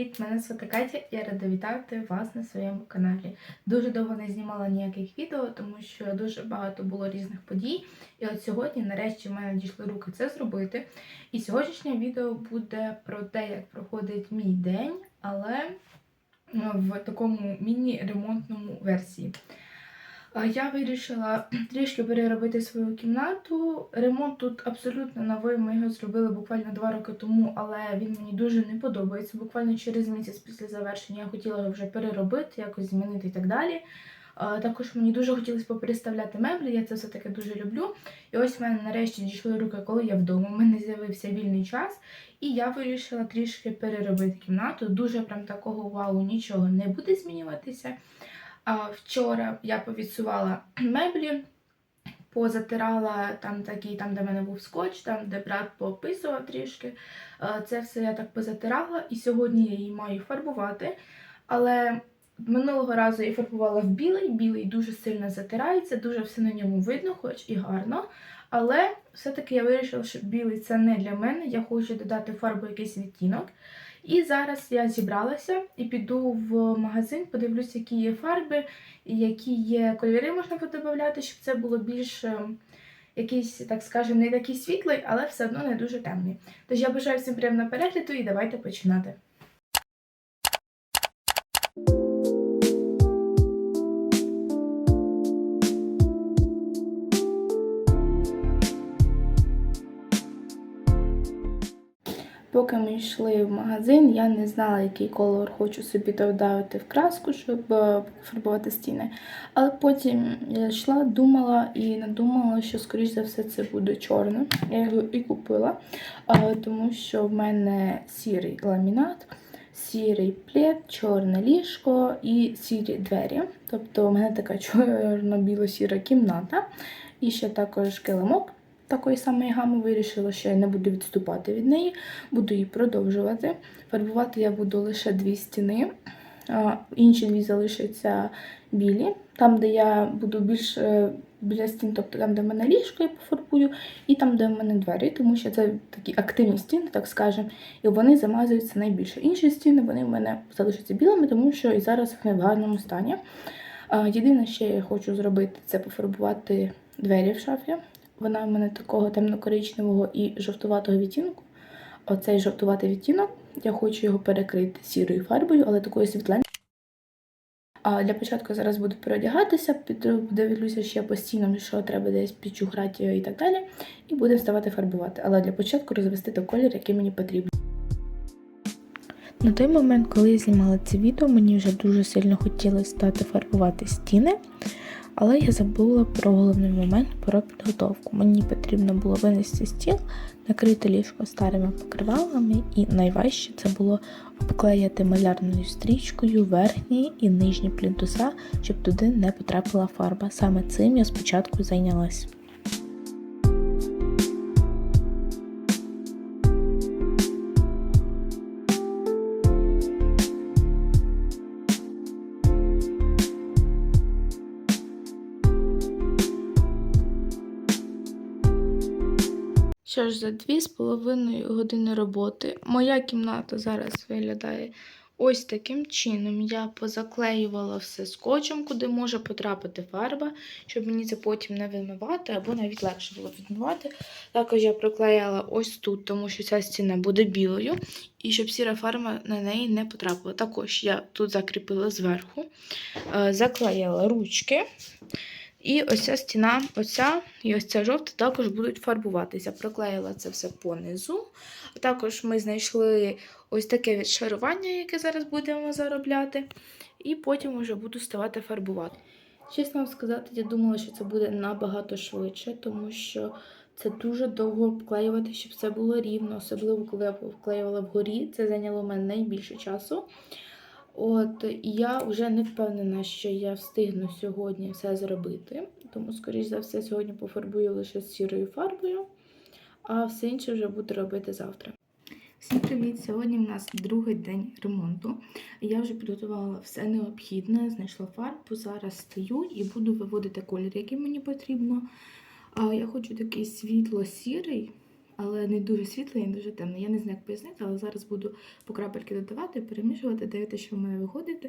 привіт! Мене звати Катя. Я рада вітати вас на своєму каналі. Дуже довго не знімала ніяких відео, тому що дуже багато було різних подій. І от сьогодні, нарешті, в мене дійшли руки це зробити. І сьогоднішнє відео буде про те, як проходить мій день, але в такому міні-ремонтному версії. Я вирішила трішки переробити свою кімнату. Ремонт тут абсолютно новий. Ми його зробили буквально два роки тому, але він мені дуже не подобається. Буквально через місяць після завершення я хотіла його вже переробити, якось змінити і так далі. Також мені дуже хотілося попереставляти меблі, я це все таки дуже люблю. І ось в мене нарешті дійшли руки, коли я вдома. У мене з'явився вільний час, і я вирішила трішки переробити кімнату. Дуже прям такого вау, нічого не буде змінюватися. Вчора я повідсувала меблі, позатирала там такий, там, де в мене був скотч, там, де брат поописував трішки. Це все я так позатирала, і сьогодні я її маю фарбувати. Але минулого разу я фарбувала в білий, білий дуже сильно затирається, дуже все на ньому видно, хоч і гарно. Але все-таки я вирішила, що білий це не для мене. Я хочу додати фарбу якийсь відтінок. І зараз я зібралася і піду в магазин, подивлюся, які є фарби, які є кольори можна подобавляти, щоб це було більш е, якийсь, так скажемо, не такий світлий, але все одно не дуже темний. Тож я бажаю всім приємного перегляду і давайте починати. Поки ми йшли в магазин, я не знала, який колор хочу собі додати в краску, щоб е, фарбувати стіни. Але потім я йшла, думала і надумала, що, скоріш за все, це буде чорне. Я його і купила, е, тому що в мене сірий ламінат, сірий плед, чорне ліжко і сірі двері. Тобто у мене така чорно-біло-сіра кімната. І ще також килимок такої самої гами вирішила, що я не буду відступати від неї, буду її продовжувати. Фарбувати я буду лише дві стіни, інші дві залишаться білі. Там, де я буду більш е, біля стін, тобто там, де в мене ліжко, я пофарбую, і там, де в мене двері, тому що це такі активні стіни, так скажемо, і вони замазуються найбільше. Інші стіни вони в мене залишаться білими, тому що і зараз вони в гарному стані. Єдине, що я хочу зробити, це пофарбувати двері в шафі. Вона в мене такого темно-коричневого і жовтуватого відтінку. Оцей жовтуватий відтінок, я хочу його перекрити сірою фарбою, але такою світленькою. А для початку зараз буду переодягатися, подивлюся ще постійно, що треба десь підчухрати і так далі. І будемо ставати фарбувати. Але для початку розвести той колір, який мені потрібен. На той момент, коли я знімала це відео, мені вже дуже сильно хотілося стати фарбувати стіни. Але я забула про головний момент про підготовку. Мені потрібно було винести стіл, накрити ліжко старими покривалами, і найважче це було обклеїти малярною стрічкою верхні і нижні плінтуса, щоб туди не потрапила фарба. Саме цим я спочатку зайнялась. Що ж, за дві з половиною години роботи моя кімната зараз виглядає ось таким чином. Я позаклеювала все скотчем, куди може потрапити фарба, щоб мені це потім не вимивати, або навіть легше було відмивати. Також я проклеяла ось тут, тому що ця стіна буде білою, і щоб сіра фарба на неї не потрапила. Також я тут закріпила зверху, е, заклеїла ручки. І ось стіна, оця і ось ця жовта також будуть фарбуватися. Проклеїла це все понизу. Також ми знайшли ось таке відшарування, яке зараз будемо заробляти. І потім вже буду ставати фарбувати. Чесно вам сказати, я думала, що це буде набагато швидше, тому що це дуже довго обклеювати, щоб все було рівно, особливо коли я вклеювала вгорі. Це зайняло мене найбільше часу. От я вже не впевнена, що я встигну сьогодні все зробити. Тому, скоріш за все, сьогодні пофарбую лише з сірою фарбою, а все інше вже буду робити завтра. Всім привіт! Сьогодні в нас другий день ремонту. Я вже підготувала все необхідне, знайшла фарбу. Зараз стою і буду виводити колір, який мені потрібно. Я хочу такий світло-сірий, але не дуже світлий, не дуже темний. Я не знаю, як пояснити, але зараз буду по крапельки додавати, перемішувати, дивитися, що в мене виходить.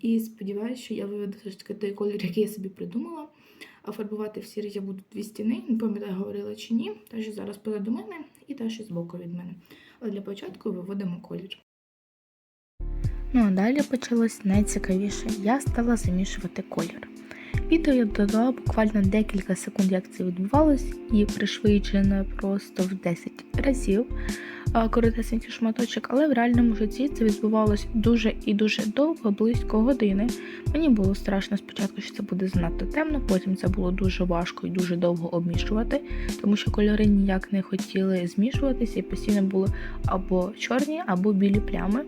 І сподіваюся, що я виведу все ж таки той колір, який я собі придумала. А фарбувати в сірий я буду дві стіни, не пам'ятаю, говорила чи ні. Та що зараз позаду мене і та що збоку від мене. Але для початку виводимо колір. Ну а далі почалось найцікавіше. Я стала замішувати колір. Відео я додала буквально декілька секунд, як це відбувалось, і пришвидшено просто в 10 разів коротесенький шматочок, але в реальному житті це відбувалось дуже і дуже довго, близько години. Мені було страшно спочатку, що це буде занадто темно, потім це було дуже важко і дуже довго обмішувати, тому що кольори ніяк не хотіли змішуватися і постійно були або чорні, або білі плями.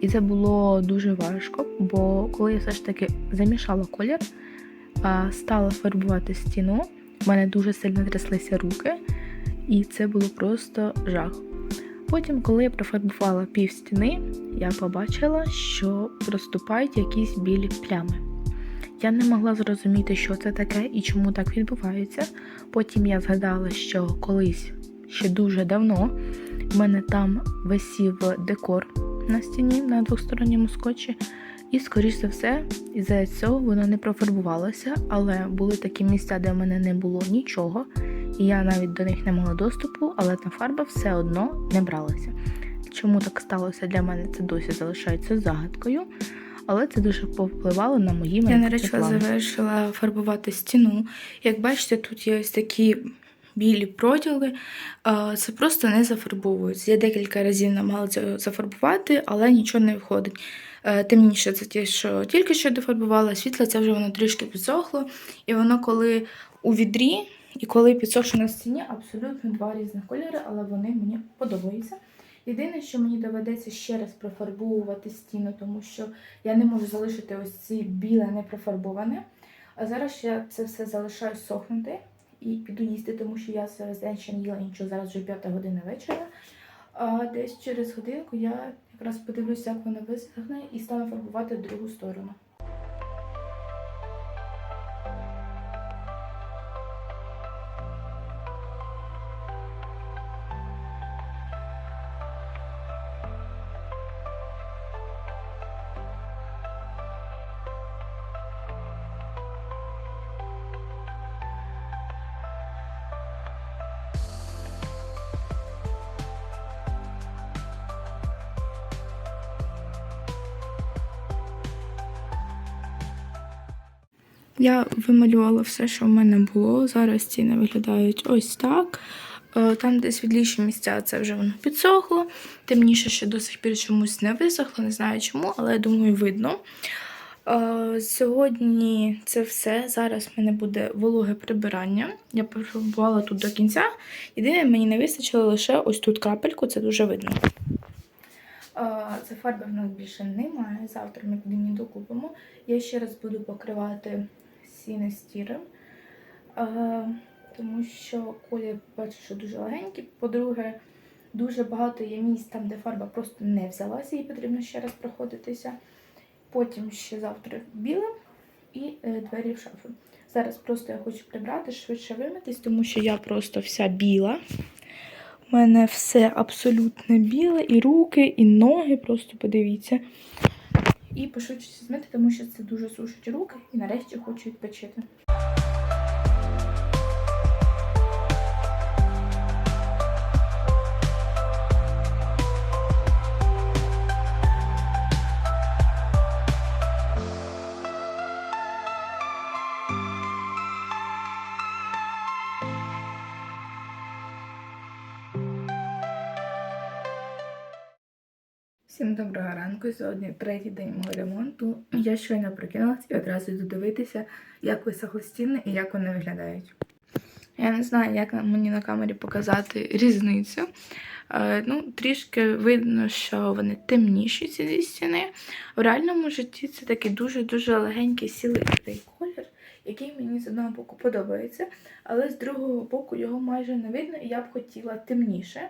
І це було дуже важко, бо коли я все ж таки замішала колір, стала фарбувати стіну, в мене дуже сильно тряслися руки, і це було просто жах. Потім, коли я профарбувала пів стіни, я побачила, що проступають якісь білі плями. Я не могла зрозуміти, що це таке і чому так відбувається. Потім я згадала, що колись ще дуже давно в мене там висів декор на стіні на двосторонньому скотчі. І, скоріш за все, із-за цього воно не профарбувалося, але були такі місця, де в мене не було нічого, і я навіть до них не мала доступу, але та фарба все одно не бралася. Чому так сталося для мене, це досі залишається загадкою, але це дуже повпливало на мої Я нарешті завершила фарбувати стіну. Як бачите, тут є ось такі білі проділи. Це просто не зафарбовується. Я декілька разів намагалася зафарбувати, але нічого не виходить. Е, Темніше це ті, що тільки що дофарбувала, світло це вже воно трішки підсохло. І воно коли у відрі, і коли підсохше на стіні, абсолютно два різних кольори, але вони мені подобаються. Єдине, що мені доведеться ще раз профарбовувати стіну, тому що я не можу залишити ось ці біле непрофарбоване. А зараз я це все залишаю сохнути і піду їсти, тому що я зараз ще не їла нічого, зараз вже п'ята година вечора. А десь через годинку я якраз подивлюся, як вона висохне, і стану фарбувати другу сторону. Я вималювала все, що в мене було. Зараз ціни виглядають ось так. Е, Там, де світліші місця, це вже воно підсохло. Темніше ще до сих пір чомусь не висохло, не знаю чому, але я думаю, видно. Е, Сьогодні це все. Зараз в мене буде вологе прибирання. Я профарбувала тут до кінця. Єдине, мені не вистачило лише ось тут крапельку, це дуже видно. Е, Це фарби в нас більше немає. Завтра ми туди докупимо. Я ще раз буду покривати сіни стіром, е, тому що колір бачу, що дуже легенький. По-друге, дуже багато є місць там, де фарба просто не взялася, їй потрібно ще раз проходитися. Потім ще завтра білим і е, двері в шафу. Зараз просто я хочу прибрати, швидше вимитись, тому що я просто вся біла. У мене все абсолютно біле, і руки, і ноги, просто подивіться. І пошвидше змити, тому що це дуже сушить руки, і нарешті хочу відпочити. Доброго ранку. Сьогодні третій день мого ремонту. Я щойно прокинулася і одразу йду дивитися, як висохли стіни і як вони виглядають. Я не знаю, як мені на камері показати різницю. Е, ну, трішки видно, що вони темніші, ці дві стіни. В реальному житті це такий дуже-дуже легенький сілий колір, який мені з одного боку подобається, але з другого боку його майже не видно, і я б хотіла темніше.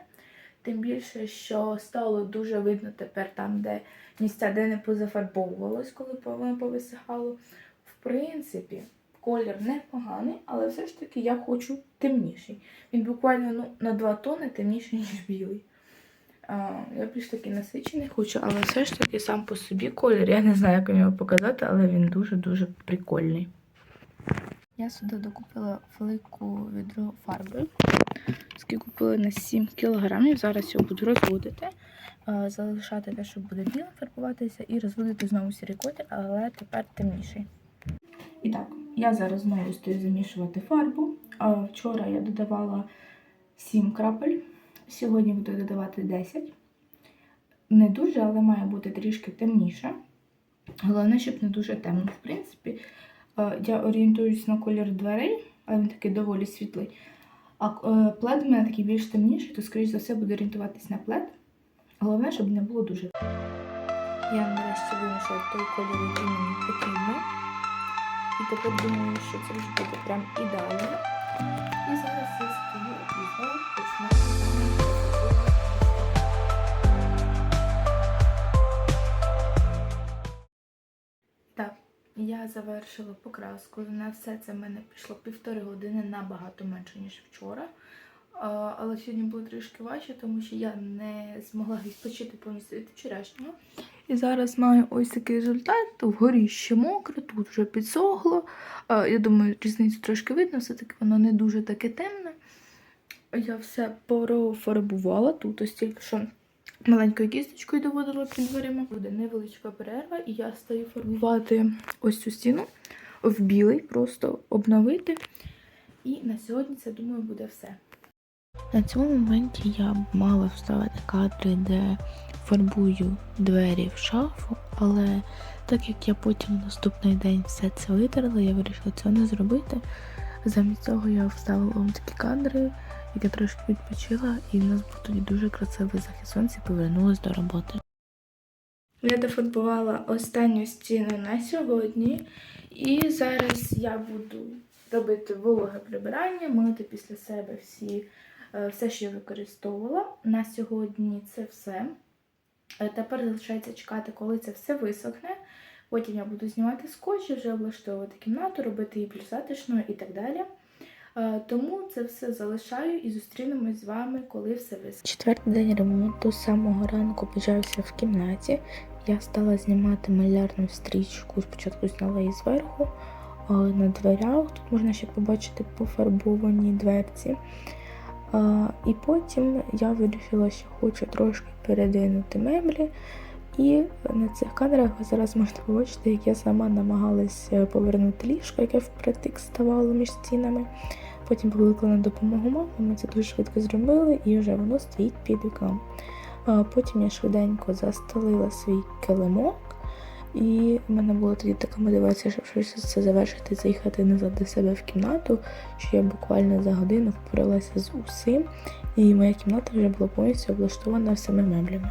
Тим більше, що стало дуже видно тепер там, де місця, де не позафарбовувалось, коли воно повисихало. В принципі, колір непоганий, але все ж таки я хочу темніший. Він буквально ну, на 2 тони темніший, ніж білий. А, я більш таки насичений хочу, але все ж таки сам по собі колір. Я не знаю, як його показати, але він дуже-дуже прикольний. Я сюди докупила велику відро фарби. Скільки купила на 7 кілограмів. Зараз його буду розводити, залишати те, що буде білим фарбуватися, і розводити знову сірий колір, але тепер темніший. І так, я зараз знову стою замішувати фарбу. Вчора я додавала 7 крапель, сьогодні буду додавати 10. Не дуже, але має бути трішки темніше. Головне, щоб не дуже темно. В принципі, я орієнтуюсь на колір дверей, але він такий доволі світлий. А е, плед у мене такий більш темніший, то, скоріш за все, буду орієнтуватись на плед. Головне, щоб не було дуже. Я нарешті вимішала той колір, який мені потрібно. І тепер думаю, що це вже буде прям ідеально. І зараз я стою і знову. Я завершила покраску. На все це в мене пішло півтори години набагато менше, ніж вчора. Але сьогодні було трішки важче, тому що я не змогла відпочити повністю від вчорашнього. І зараз маю ось такий результат. Вгорі ще мокро, тут вже підсохло. Я думаю, різницю трошки видно, все-таки воно не дуже таке темне. Я все профарбувала тут, ось тільки що маленькою кісточкою доводила під дверима. Буде невеличка перерва, і я стаю фарбувати ось цю стіну в білий, просто обновити. І на сьогодні це, думаю, буде все. На цьому моменті я мала вставити кадри, де фарбую двері в шафу, але так як я потім наступний день все це витерла, я вирішила цього не зробити. Замість цього я вставила вам такі кадри, я трошки відпочила, і в нас був тоді дуже красивий захід сонця і повернулася до роботи. Я дофарбувала останню стіну на сьогодні, і зараз я буду робити вологе прибирання, мити після себе всі, е, все, що я використовувала. На сьогодні це все. Е, Тепер залишається чекати, коли це все висохне. Потім я буду знімати скотч, вже облаштовувати кімнату, робити її більш затишною і так далі. Е, Тому це все залишаю і зустрінемось з вами, коли все висохне. Четвертий день ремонту з самого ранку почався в кімнаті. Я стала знімати малярну стрічку. Спочатку зняла її зверху, а на дверях. Тут можна ще побачити пофарбовані дверці. І потім я вирішила, що хочу трошки передвинути меблі. І на цих кадрах ви зараз можете побачити, як я сама намагалася повернути ліжко, яке впритик ставало між стінами. Потім покликала на допомогу маму, ми це дуже швидко зробили, і вже воно стоїть під вікном. Потім я швиденько застелила свій килимок, і в мене була тоді така мотивація, щоб щось це завершити, заїхати назад до себе в кімнату, що я буквально за годину впоралася з усім, і моя кімната вже була повністю облаштована всіми меблями.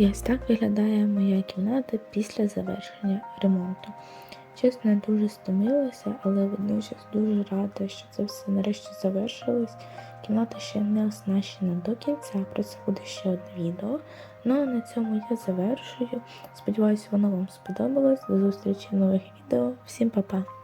І ось так виглядає моя кімната після завершення ремонту. Чесно, дуже стомилася, але водночас дуже рада, що це все нарешті завершилось. Кімната ще не оснащена до кінця, про це буде ще одне відео. Ну а на цьому я завершую. Сподіваюся, воно вам сподобалось. До зустрічі в нових відео. Всім па-па!